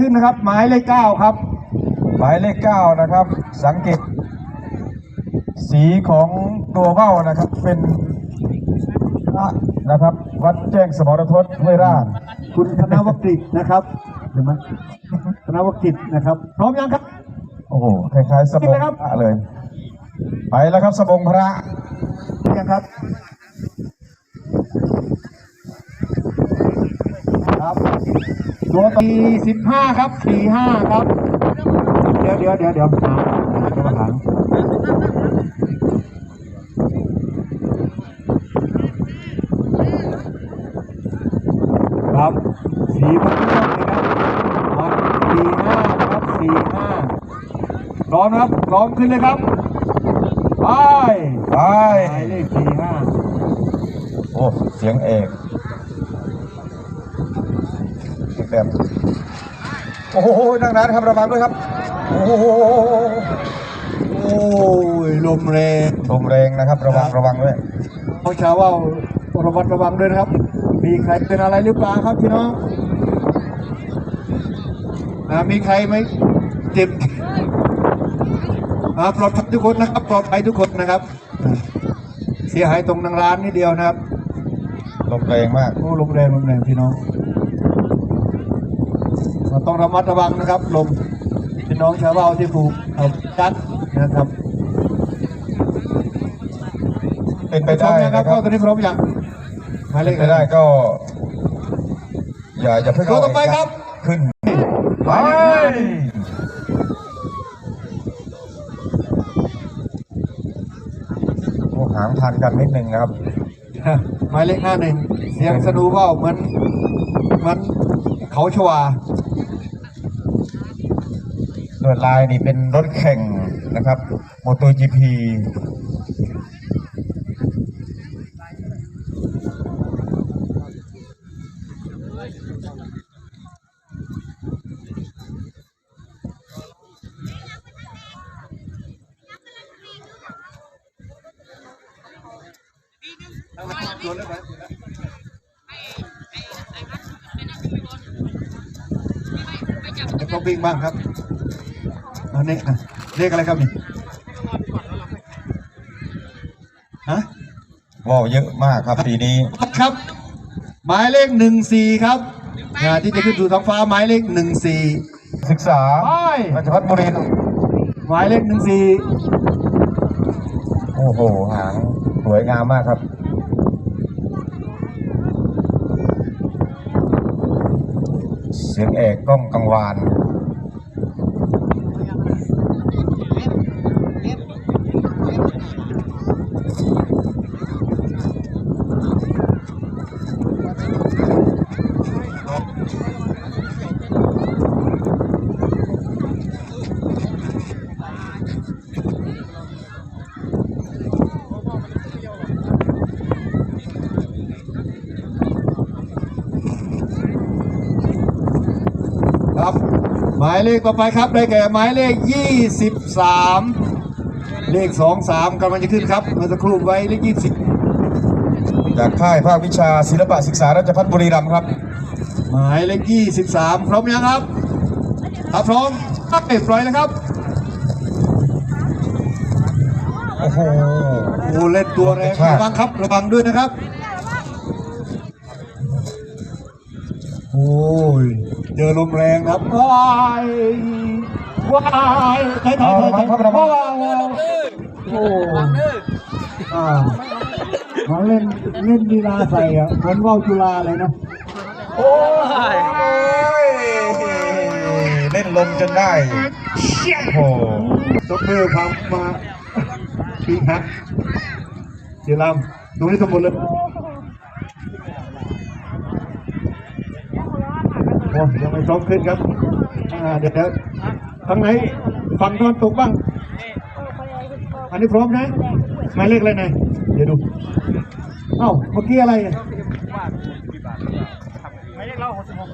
ขึ้นนะครับ หมายเลขเก้าครับ หมายเลขเก้านะครับ สังเกต สีของตัวว่าวนะครับ เป็นพระนะครับ วัดแจ้งสมรทศห้วยราชคุณธนวกฤษนะครับเห็นไหมธนวกฤษนะครับ พร้อมยังครับ โอ้โหคล้ายๆสบงขึ้นเลยครับพระเลย ไปแล้วครับสบงพระยังครับครับ ตัวตีสิบห้าครับสี่ห้าครับ เดี๋ยวเดี๋ยวเดี๋ยวเดี๋ยวมาเดี๋ยวมาถามครับสี่พันนะครับสี่ห้าครับสี่ห้าพร้อมนครับพร้อมขึ้นเลยครับ ไป ไปเลขสี่ห้าโอ้ เสียงเอก แบบโอ้โหนั่งนานครับระวังด้วยครับ โอ้โหโอ้ยลมแรงลมแรงนะครับระวังระวังด้วยเขาชาวว่าระมัดระวังด้วยนะครับ มีใครเป็นอะไรหรือเปล่าครับพี่น้องมีใครไหมเจ็บปลอดภัยทุกคนนะครับปลอดภัยทุกคนนะครับ เสียหายตรงนางร้านนิดเดียวนะครับลมแรงมากโอ้ลมแรงลมแรงพี่น้อง ต้องระมัดระวังนะครับลมพี่น้องชาวบ้านที่ผูกเอาจัดนะครับ เป็นไปพร้อได้มยังครันะบครัเข้าบตอนนี้พร้อมยังหมายเลเป็นขไปได้ก็ อย่าอย่าเพิ่งตัวต่อไปครับขึ้นไปโอ้หางทันกันนิดนึงนะครับ หมายเลขห้าหนึ่งเสียงสนูว่าวเหมือนเหมือนเขาชวาล วดลายนี่เป็นรถแข่งนะครับโมโต GP แล้วก็วิ่งบ้างครับ อันนี้อะเลขอะไรครับนี่ฮะว่าวเยอะมากครับปีนี้ครับ หมายเลขหนึ่งสี่ครับงานที่จะขึ้นสู่ท้องฟ้าหมายเลขหนึ่งสี่ศึกษาไปราชพัฒบุรีหมายเลขหนึ่งสี่โอ้โหหางสวยงามมากครับเสียงเอกก้องกังวาน ครับ หมายเลขต่อไปครับได้แก่หมายเลขยี่สิบสามเลขสองสามกำลังจะขึ้นครับเมื่อสักครู่ไว้เลขยี่สิบจากค่ายภาควิชาศิลปะศึกษาราชพัฒบุรีรัมย์ครับ หมายเลขยี่สิบสามพร้อมยังครับถ้าพร้อมไปปล่อยนะครับโอ้โหโอ้เล่นตัวแรงครับระวังครับระวังด้วยนะครับ ยเจอลมแรงครับว้ายว้ายถอยถอยถอยถอยระวังครับระวังว้าวโอ้อ่ามาเล่นเล่นดีลาใส่อะเหมือนว่าวจุฬาเลยนะโอ้ยเล่นลมจนได้โอ้โหตบมือพังมาปีฮักเดี๋ยวลำตรงนี้ทั้งหมดเลย ยังไม่พร้อมขึ้นครับเดี๋ยวทางไหนฝั่งตอนตกบ้าง อันนี้พร้อมนะหมายเลขอะไรนะเดี๋ยวดู เอ้าเมื่อกี้อะไรหมายเลขเราหกสิบหก